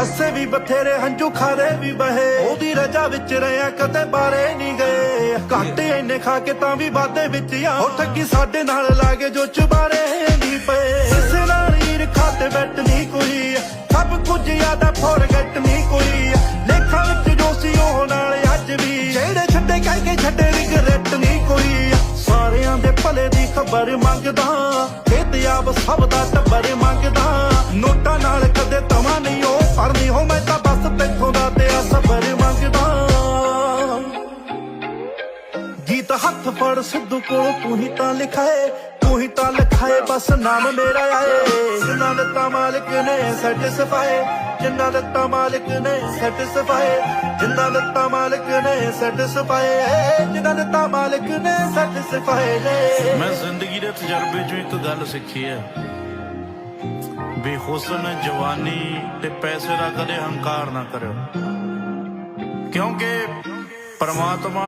ਹੱਸੇ ਵੀ ਬਥੇਰੇ, ਹੰਝੂ ਖਾਰੇ ਵੀ ਬਹੇ। ਉਹਦੀ ਰਜਾ ਵਿੱਚ ਰਿਆ ਕਦੇ ਬਾਰੇ ਨਹੀਂ ਗਏ। ਘਾਟੇ ਇੰਨੇ ਖਾ ਕੇ ਤਾਂ ਵੀ ਵਾਦੇ ਵਿੱਚ ਆ। ਉਹ ਠੱਗੀ ਸਾਡੇ ਨਾਲ ਲਾਗੇ ਜੋ ਚੁਬਾਰੇ ਨਹੀਂ ਪਏ। ਕਿਸੇ ਨਾਲ ਈਰ ਖਾਤੇ ਬੈਠ ਨਹੀਂ ਕੋਈ। ਸਭ ਕੁਝ ਯਾਦਾ ਫੋਰਗੇਟ ਨਹੀਂ ਕੋਈ। ਲੇਖਾਂ ਵਿੱਚ ਜੋ ਸੀ ਉਹ ਨਾਲ ਅੱਜ ਵੀ। ਜਿਹੜੇ ਛੱਡੇ ਕਹਿ ਕੇ ਛੱਡੇ ਰਿਗਰੈਟ ਨਹੀਂ ਕੋਈ। ਸਾਰਿਆਂ ਦੇ ਭਲੇ ਦੀ ਖਬਰ ਮੰਗਦਾ। ਖੇਤਿਆਬ ਸਭ ਦਾ ਗੀਤ ਹੱਥ ਫੜ ਸਿੱਧੂ ਕੋਲ, ਤੂੰ ਹੀ ਤਾਂ ਲਿਖਾਏ, ਤੂੰ ਹੀ ਤਾਂ ਲਿਖਾਏ, ਬਸ ਨਾਮ ਮੇਰਾ ਆਏ। ਜਿੰਨਾ ਦਿੱਤਾ ਮਾਲਕ ਨੇ ਸੈਟੀਸਫਾਈ ਜਿੰਨਾ ਦਿੱਤਾ ਮਾਲਕ ਨੇ ਸੈਟੀਸਫਾਈ ਜਿੰਨਾ ਦਿੱਤਾ ਮਾਲਕ ਨੇ ਸੈਟੀਸਫਾਈ ਜਿੰਨਾ ਦਿੱਤਾ ਮਾਲਕ ਨੇ ਸੈਟੀਸਫਾਈ ਮੈਂ ਜ਼ਿੰਦਗੀ ਦੇ ਤਜਰਬੇ ਚੋਂ ਇੱਕ ਗੱਲ ਸਿੱਖੀ ਹੈ। ਬੇਹੁਸਨ ਜਵਾਨੀ ਤੇ ਪੈਸੇ ਦਾ ਕਦੇ ਹੰਕਾਰ ਨਾ ਕਰਿਓ। ਕਿਉਂਕਿ ਪਰਮਾਤਮਾ